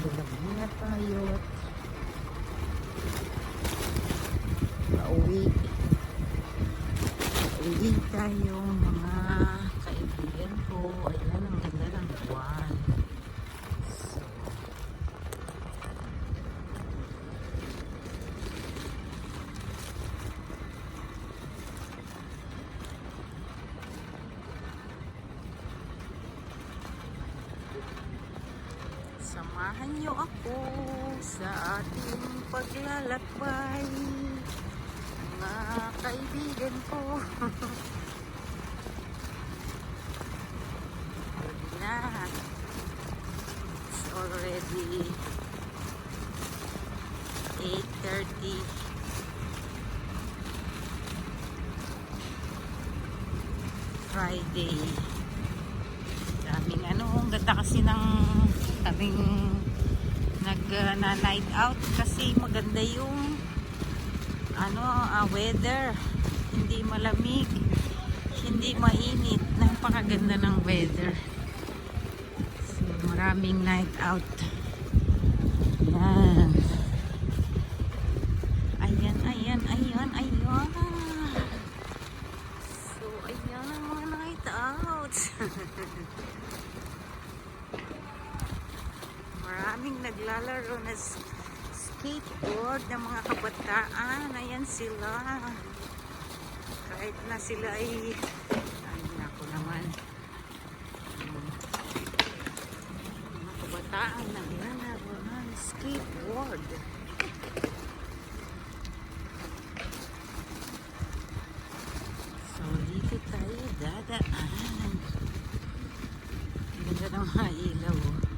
Bulag muna tayo. Pauwi. Pauwi tayo mga kaibigan ko Samahan niyo ako sa ating paglalakbay mga kaibigan ko. Na. It's already 8.30. Friday. Daming ano, ang ganda kasi ng kaming nag uh, night out kasi maganda yung ano ah, weather. Hindi malamig. Hindi mainit. Napakaganda ng weather. So, maraming night out. Yan ayan ayan ayan ayan so ayan ang mga night out maraming naglalaro na skateboard ng mga kabataan. Ayan sila. Kahit na sila ay ay nako naman. Mga kabataan naglalaro ng skateboard. So dito tayo dadaan. Ganda ng mga ilaw. oh.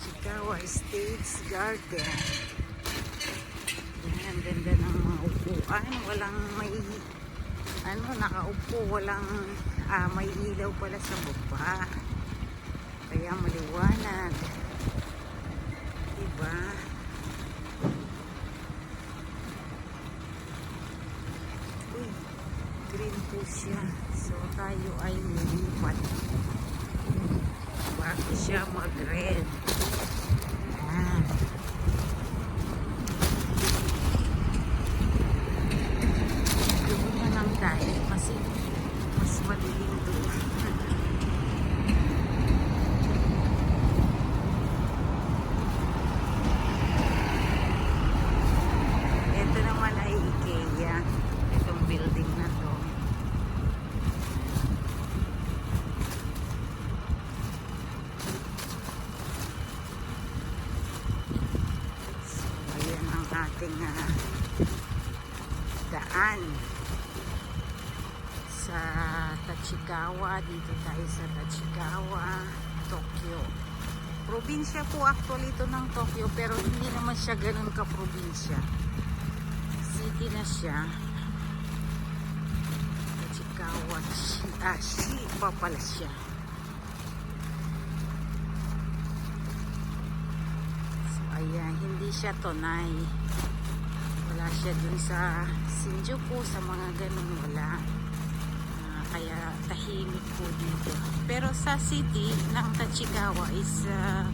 Chikawa Estates Garden. Yan, ganda ng mga upuan. Walang may, ano, nakaupo. Walang, ah, may ilaw pala sa baba. Kaya maliwanag. Diba? Uy, green po siya. So, tayo ay lilipat bago siya mag-red. Mm. Daan sa Tachikawa. Dito tayo sa Tachikawa, Tokyo. Probinsya po actually ito ng Tokyo pero hindi naman siya ganun ka-probinsya. City na siya. Tachikawa, ah, shi pa pala siya. So, ayan, hindi siya tonay. Wala siya dun sa Shinjuku, sa mga ganun, wala. Ah, kaya tahimik po dito. Pero sa city ng Tachikawa is ah,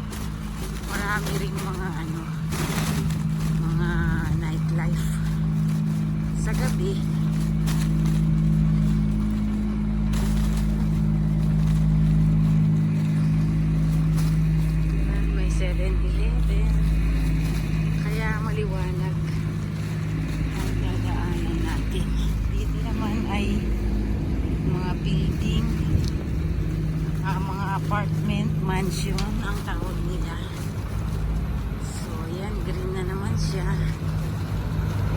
marami ring mga ano, mga nightlife. Sa gabi, may 7-Eleven. Kaya maliwanag ang dadaanan natin. Dito naman ay mga building, ah, mga apartment, mansion ang tawag nila. So, yan, green na naman siya.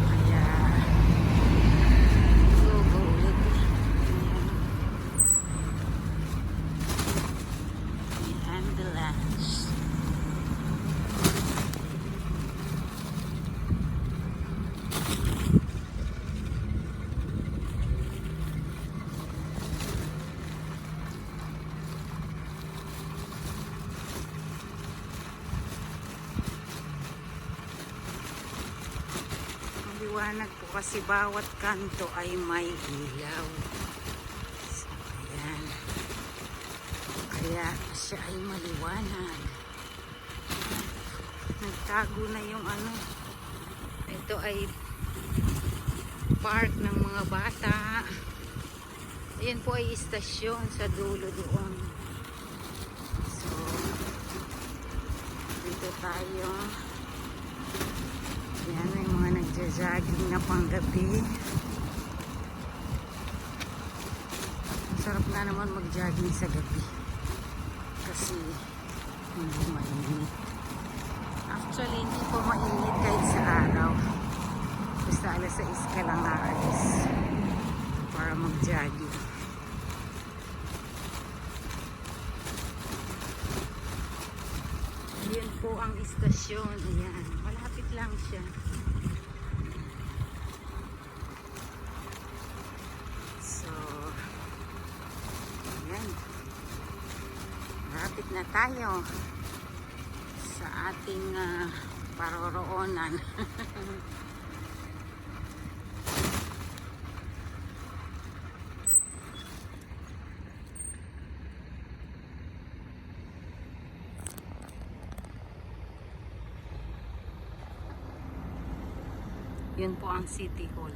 Kaya, go, go ulit. Ayan. May ambulance. Maliwanag po kasi bawat kanto ay may ilaw. So, ayan. Kaya siya ay maliwanag. Nagtago na yung ano. Ito ay park ng mga bata. Ayan po ay istasyon sa dulo doon. So, dito tayo. Ayan, may nagja-jogging na panggabi. Sarap na naman mag-jogging sa gabi. Kasi hindi mainit. Actually, hindi po mainit kahit sa araw. Basta alas 6 ka lang aalis para mag-jogging. Ayan po ang istasyon. Ayan. Malapit lang siya. So, ayan. Malapit na tayo sa ating ah, paroroonan. Yun po ang City Hall.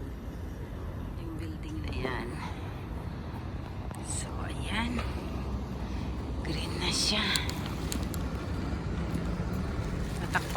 Yung building na yan. So, ayan. Green na siya. Natakpan